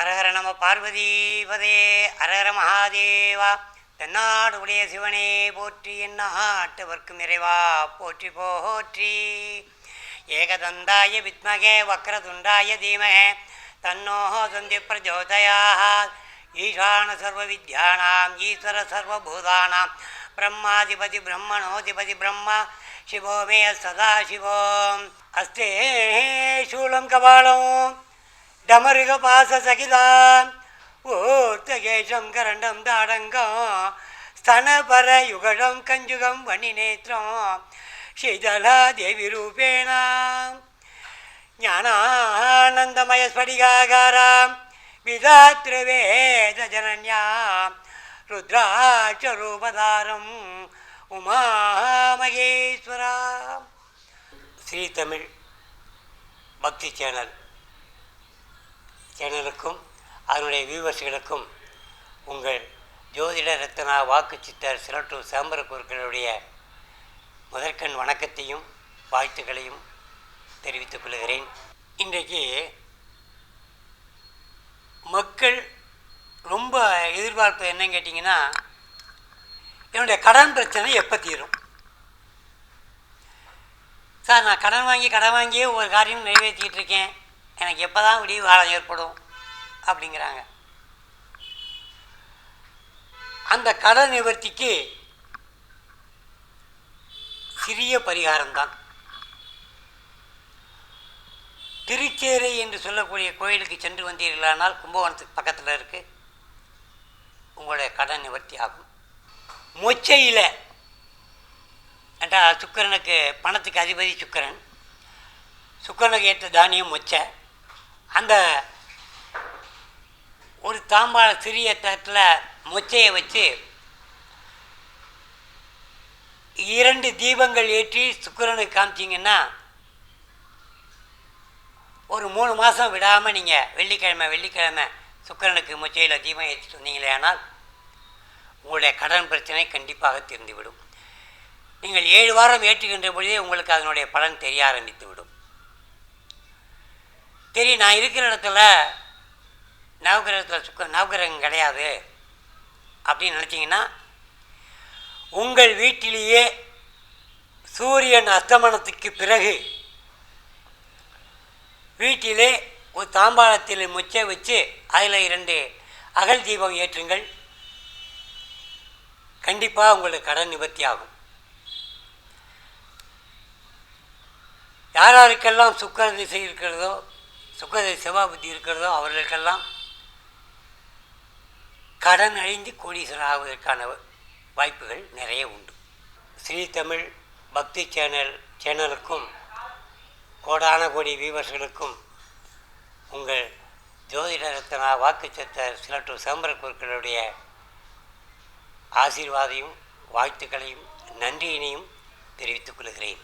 அரஹர நம பார்வதீபதே அரஹர மகாதேவா. தென்னாடு உடைய சிவனே போற்றி என்னாட்டவர்க்கும் இறைவா போற்றி போற்றி. ஏகதந்தாய வித்மகே வக்ரதுண்டாய தீமகே தன்னோ சந்தி பிரஜோதயா ஈசான சர்வ வித்யானாம் ஈஸ்வர சர்வபூதானாம் பிரம்மாதிபதி பிரம்மணோதிபதி பிரம்மா சிவோ மே சதா சிவோம் அஸ்தே சூலம் கபாலம். டமருக பாச சகிதான் ஊர்த்தகேஷம் கரண்டம் தாடங்கம். ஸ்தனபர யுகழம் கஞ்சுகம் வணி நேத்திரம். ஸ்ரீதலா தேவி ரூபேணாம் ஞானானந்தமய ஸ்படிகாகாராம். விதாத்ருவேத ஜனன்யாம் ருத்ராட்சரூபதாரம் உமாமகேஸ்வரா ஸ்ரீ தமிழ் பக்தி சேனல். சேனலுக்கும் அதனுடைய வியூவர்ஸ்களுக்கும் உங்கள் ஜோதிட ரத்னா வாக்கு சித்தர் சிரட்டூர் சாம்பரக்கூர்களுடைய முதற்கண் வணக்கத்தையும் வாழ்த்துக்களையும் தெரிவித்துக் கொள்கிறேன். இன்றைக்கு மக்கள் ரொம்ப எதிர்பார்ப்பு என்னன்னு கேட்டிங்கன்னா என்னுடைய கடன் பிரச்சனை எப்போ தீரும்? சார் நான் கடன் வாங்கி கடன் வாங்கியே ஒரு காரியம் நிறைவேற்றிக்கிட்டு இருக்கேன். எனக்கு எப்போ தான் விடிவு காலம் ஏற்படும்? அப்படிங்கிறாங்க. அந்த கடன் நிவர்த்திக்கு சிறிய பரிகாரம்தான். திருச்சேரை என்று சொல்லக்கூடிய கோயிலுக்கு சென்று வந்தீர்களானால் கும்பகோணத்துக்கு பக்கத்தில் இருக்குது உங்களுடைய கடன் நிவர்த்தி ஆகும். மொச்சையில் என்றால் சுக்கரனுக்கு பணத்துக்கு அதிபதி சுக்கரன். சுக்கரனுக்கு ஏற்ற தானியம் மொச்சை. அந்த ஒரு தாம்பாள சிறிய தட்டில் மொச்சையை வச்சு இரண்டு தீபங்கள் ஏற்றி சுக்கரனுக்கு காமிச்சிங்கன்னா ஒரு மூணு மாதம் விடாமல் நீங்கள் வெள்ளிக்கிழமை வெள்ளிக்கிழமை சுக்கரனுக்கு மொச்சையில் தீபம் ஏற்றி சொன்னீங்களே ஆனால் உங்களுடைய கடன் பிரச்சனை கண்டிப்பாக தீர்ந்துவிடும். நீங்கள் ஏழு வாரம் ஏற்றுகின்ற பொழுதே உங்களுக்கு அதனுடைய பலன் தெரிய ஆரம்பித்து விடும் தெரியும் நான் இருக்கிற இடத்துல நவகிரகத்தில் சுக்க நவகிரகம் கிடையாது அப்படின்னு நினச்சிங்கன்னா உங்கள் வீட்டிலேயே சூரியன் அஸ்தமனத்துக்கு பிறகு வீட்டிலே ஒரு தாம்பாளத்தில் முச்சை வச்சு அதில் இரண்டு அகல் தீபம் ஏற்றுங்கள். கண்டிப்பாக உங்களுக்கு கடன் நிவர்த்தி ஆகும் யார் யாருக்கெல்லாம் சுக்கர திசை இருக்கிறதோ சுக்கர செவ்வாய் புத்தி இருக்கிறதோ அவர்களுக்கெல்லாம் கடன் அழிந்து கோடீஸ்வரர் ஆவதற்கான வாய்ப்புகள் நிறைய உண்டு. ஸ்ரீ தமிழ் பக்தி சேனல் சேனலுக்கும் கோடான கோடி வீவர்களுக்கும் உங்கள் ஜோதிட ரத்னா வாக்குச்சத்தர் சிலட்டு சிதம்பர ஆசீர்வாதையும் வாழ்த்துக்களையும் நன்றியினையும் தெரிவித்துக் கொள்கிறேன்.